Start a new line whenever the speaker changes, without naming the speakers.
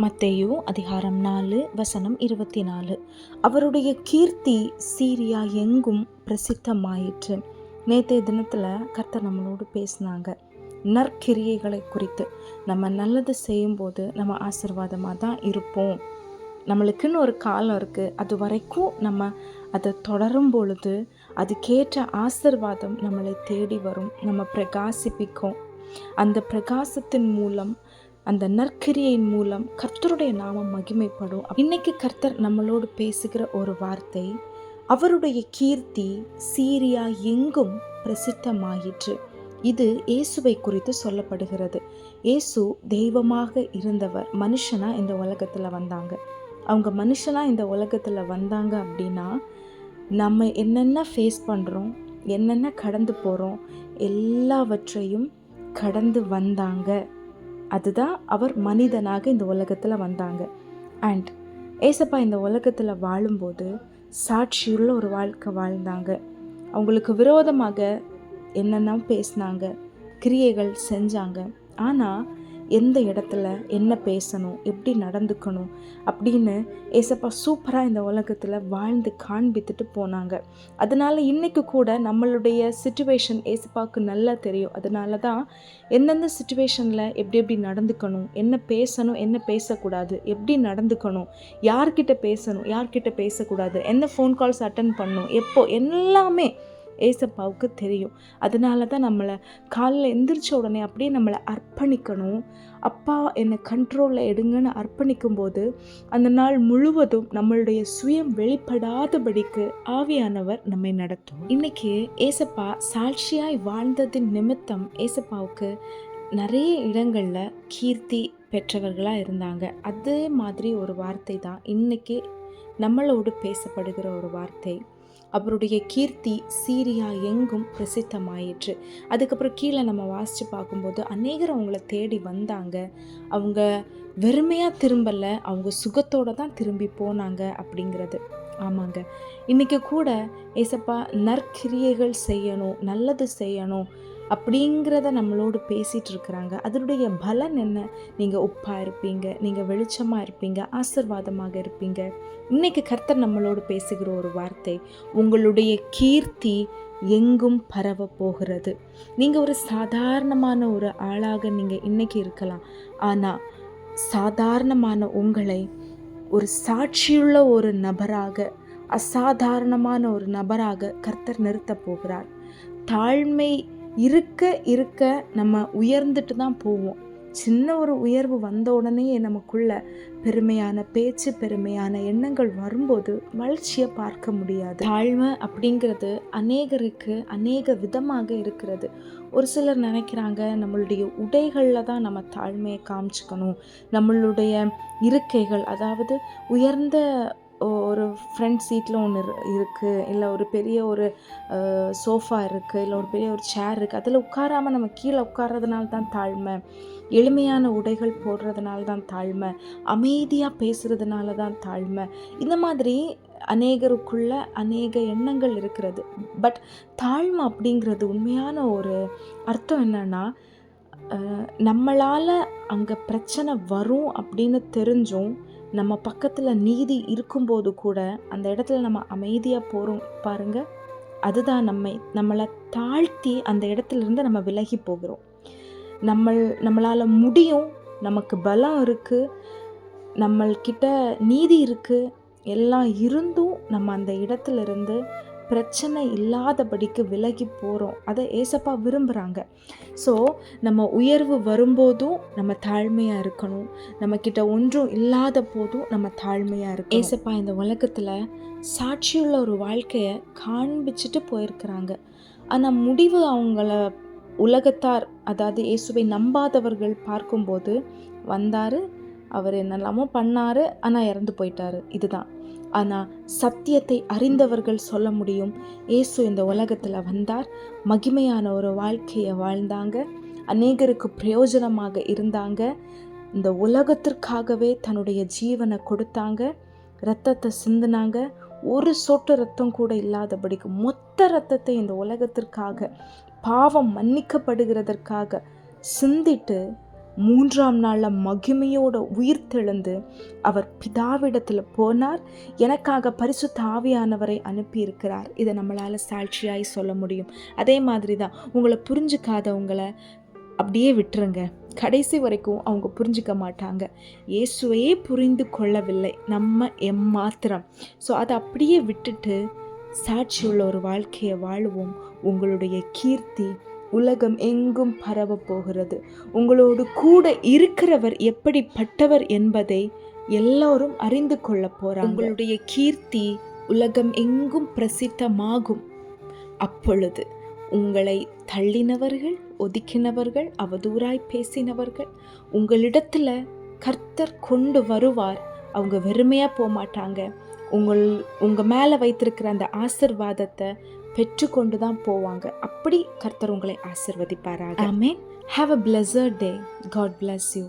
மத்தேயு அதிகாரம் நாலு வசனம் இருபத்தி நாலு அவருடைய கீர்த்தி சீரியா எங்கும் பிரசித்தமாயிற்று. நேற்றைய தினத்தில் கர்த்தர் நம்மளோடு பேசினாங்க. நற்கிரியைகளை குறித்து. நம்ம நல்லது செய்யும்போது நம்ம ஆசிர்வாதமாக தான் இருப்போம். நம்மளுக்குன்னு ஒரு காலம் இருக்குது அது வரைக்கும் நம்ம அதை தொடரும் பொழுது அதுக்கேற்ற ஆசிர்வாதம் நம்மளை தேடி வரும். நம்ம பிரகாசிப்பிக்கும். அந்த பிரகாசத்தின் மூலம் அந்த நற்கிரியின் மூலம் கர்த்தருடைய நாமம் மகிமைப்படும். இன்னைக்கு கர்த்தர் நம்மளோடு பேசுகிற ஒரு வார்த்தை அவருடைய கீர்த்தி சீரியா எங்கும் பிரசித்தமாயிற்று. இது இயேசுவை குறித்து சொல்லப்படுகிறது. இயேசு தெய்வமாக இருந்தவர் மனுஷனா இந்த உலகத்தில் வந்தாங்க. அவங்க மனுஷனா இந்த உலகத்தில் வந்தாங்க அப்படின்னா நம்ம என்னென்ன ஃபேஸ் பண்ணுறோம் என்னென்ன கடந்து போகிறோம் எல்லாவற்றையும் கடந்து வந்தாங்க. அதுதான் அவர் மனிதனாக இந்த உலகத்தில் வந்தாங்க. அண்ட் ஏசப்பா இந்த உலகத்தில் வாழும்போது சாட்சியுள்ள ஒரு வாழ்க்கை வாழ்ந்தாங்க. அவங்களுக்கு விரோதமாக என்னென்ன பேசினாங்க கிரியைகள் செஞ்சாங்க. ஆனால் எந்த இடத்துல என்ன பேசணும் எப்படி நடந்துக்கணும் அப்படின்னு ஏசப்பா சூப்பராக இந்த உலகத்தில் வாழ்ந்து காண்பித்துட்டு போனாங்க. அதனால் இன்றைக்கு கூட நம்மளுடைய சுச்சுவேஷன் ஏசப்பாவுக்கு நல்லா தெரியும். அதனால தான் எந்தெந்த சுச்சுவேஷனில் எப்படி எப்படி நடந்துக்கணும் என்ன பேசணும் என்ன பேசக்கூடாது எப்படி நடந்துக்கணும் யார்கிட்ட பேசணும் யார்கிட்ட பேசக்கூடாது எந்த ஃபோன் கால்ஸ் அட்டன் பண்ணணும் எப்போ எல்லாமே ஏசப்பாவுக்கு தெரியும். அதனால தான் நம்மளை காலில் எந்திரிச்ச உடனே அப்படியே நம்மளை அர்ப்பணிக்கணும். அப்பா என்னை கண்ட்ரோலில் எடுங்கன்னு அர்ப்பணிக்கும் போது அந்த நாள் முழுவதும் நம்மளுடைய சுயம் வெளிப்படாதபடிக்கு ஆவியானவர் நம்மை நடத்தும். இன்னைக்கு ஏசப்பா சாட்சியாய் வாழ்ந்ததின் நிமித்தம் ஏசப்பாவுக்கு நிறைய இடங்களில் கீர்த்தி பெற்றவர்களாக இருந்தாங்க. அதே மாதிரி ஒரு வார்த்தை தான். இன்றைக்கி நம்மளோடு பேசப்படுகிற ஒரு வார்த்தை. அவருடைய கீர்த்தி சீரியா எங்கும் பிரசித்தமாயிற்று. அதுக்கப்புறம் கீழே நம்ம வாசித்து பார்க்கும்போது அநேகர் அவங்கள தேடி வந்தாங்க. அவங்க வெறுமையாக திரும்பலை அவங்க சுகத்தோடு தான் திரும்பி போனாங்க அப்படிங்கிறது. ஆமாங்க. இன்றைக்கி கூட ஏசப்பா நற்கிரியைகள் செய்யணும் நல்லது செய்யணும் அப்படிங்கிறத நம்மளோடு பேசிகிட்டு இருக்கிறாங்க. அதனுடைய பலன் என்ன? நீங்கள் உப்பாக இருப்பீங்க நீங்கள் வெளிச்சமாக இருப்பீங்க ஆசிர்வாதமாக இருப்பீங்க. இன்றைக்கி கர்த்தர் நம்மளோடு பேசுகிற ஒரு வார்த்தை உங்களுடைய கீர்த்தி எங்கும் பரவ போகிறது. நீங்கள் ஒரு சாதாரணமான ஒரு ஆளாக நீங்கள் இன்றைக்கி இருக்கலாம். ஆனால் சாதாரணமான உங்களை ஒரு சாட்சியுள்ள ஒரு நபராக அசாதாரணமான ஒரு நபராக கர்த்தர் நிறுத்தப் போகிறார். தாழ்மை இருக்க இருக்க நம்ம உயர்ந்துட்டு தான் போவோம். சின்ன ஒரு உயர்வு வந்த உடனே நமக்குள்ள பெருமையான பேச்சு பெருமையான எண்ணங்கள் வரும்போது வளர்ச்சியை பார்க்க முடியாது. தாழ்மை அப்படிங்கிறது அநேகருக்கு அநேக விதமாக இருக்கிறது. ஒரு சிலர் நினைக்கிறாங்க நம்மளுடைய உடைகளில் தான் நம்ம தாழ்மையை காமிச்சுக்கணும். நம்மளுடைய இருக்கைகள் அதாவது உயர்ந்த ஒரு ஃப்ரண்ட் சீட்டில் ஒன்று இருக்குது இல்லை ஒரு பெரிய ஒரு சோஃபா இருக்குது இல்லை ஒரு பெரிய ஒரு சேர் இருக்குது அதில் உட்காராமல் நம்ம கீழே உட்கார்றதுனால தான் தாழ்மை. எளிமையான உடைகள் போடுறதுனால தான் தாழ்மை. அமைதியாக பேசுகிறதுனால தான் தாழ்மை. இந்த மாதிரி அநேகருக்குள்ள அநேக எண்ணங்கள் இருக்கிறது. பட் தாழ்மை அப்படிங்கிறது உண்மையான ஒரு அர்த்தம் என்னென்னா நம்மளால் அங்கே பிரச்சனை வரும் அப்படின்னு தெரிஞ்சும் நம்ம பக்கத்தில் நீதி இருக்கும்போது கூட அந்த இடத்துல நம்ம அமைதியாக போகிறோம் பாருங்கள் அதுதான் நம்மை நம்மளை தாழ்த்தி அந்த இடத்துலேருந்து நம்ம விலகி போகிறோம். நம்ம நம்மளால் முடியும் நமக்கு பலம் இருக்குது நம்மள்கிட்ட நீதி இருக்குது எல்லாம் இருந்தும் நம்ம அந்த இடத்துல இருந்து பிரச்சனை இல்லாதபடிக்கு விலகி போகிறோம் அதை ஏசப்பா விரும்புகிறாங்க ஸோ நம்ம உயர்வு வரும்போதும் நம்ம தாழ்மையாக இருக்கணும். நம்மக்கிட்ட ஒன்றும் இல்லாத போதும் நம்ம தாழ்மையாக இருக்கணும். ஏசப்பா இந்த உலகத்தில் சாட்சியுள்ள ஒரு வாழ்க்கையை காண்பிச்சுட்டு போயிருக்கிறாங்க. ஆனால் முடிவு அவங்கள உலகத்தார் அதாவது இயேசுவை நம்பாதவர்கள் பார்க்கும்போது வந்தார் அவர் என்னெல்லாமோ பண்ணார் ஆனால் இறந்து போயிட்டாரு. இதுதான். ஆனால் சத்தியத்தை அறிந்தவர்கள் சொல்ல முடியும். இயேசு இந்த உலகத்தில் வந்தார். மகிமையான ஒரு வாழ்க்கையை வாழ்ந்தாங்க. அநேகருக்கு பிரயோஜனமாக இருந்தாங்க. இந்த உலகத்திற்காகவே தன்னுடைய ஜீவனை கொடுத்தாங்க. ரத்தத்தை சிந்தினாங்க. ஒரு சொட்டு ரத்தம் கூட இல்லாதபடிக்கு மொத்த ரத்தத்தை இந்த உலகத்திற்காக பாவம் மன்னிக்கப்படுகிறதற்காக சிந்திட்டு மூன்றாம் நாளில் மகிமையோட உயிர் தெழுந்து அவர் பிதாவிடத்தில் போனார். எனக்காக பரிசுத்த ஆவியானவரை அனுப்பியிருக்கிறார். இதை நம்மளால் சாட்சியாய் சொல்ல முடியும். அதே மாதிரி தான் உங்களை புரிஞ்சுக்காதவங்களை அப்படியே விட்டுருங்க. கடைசி வரைக்கும் அவங்க புரிஞ்சுக்க மாட்டாங்க. இயேசுவையே புரிந்து கொள்ளவில்லை. நம்ம எம்மாத்திரம். ஸோ அதை அப்படியே விட்டுட்டு சாட்சியுள்ள ஒரு வாழ்க்கையை வாழுவோம். உங்களுடைய கீர்த்தி உலகம் எங்கும் பரவ போகிறது. உங்களோடு கூட இருக்கிறவர் எப்படிப்பட்டவர் என்பதை எல்லோரும் அறிந்து கொள்ள போறாங்க. உங்களுடைய கீர்த்தி உலகம் எங்கும் பிரசித்தமாகும். அப்பொழுது உங்களை தள்ளினவர்கள் ஒதுக்கினவர்கள் அவதூறாய் பேசினவர்கள் உங்களிடத்துல கர்த்தர் கொண்டு வருவார். அவங்க வெறுமையாக போக மாட்டாங்க உங்கள் உங்கள் மேலே வைத்திருக்கிற அந்த ஆசிர்வாதத்தை பெற்றுக்கொண்டு தான் போவாங்க. அப்படி கர்த்தர் உங்களை ஆசிர்வதிப்பாராக. மீன் have a pleasure day God bless you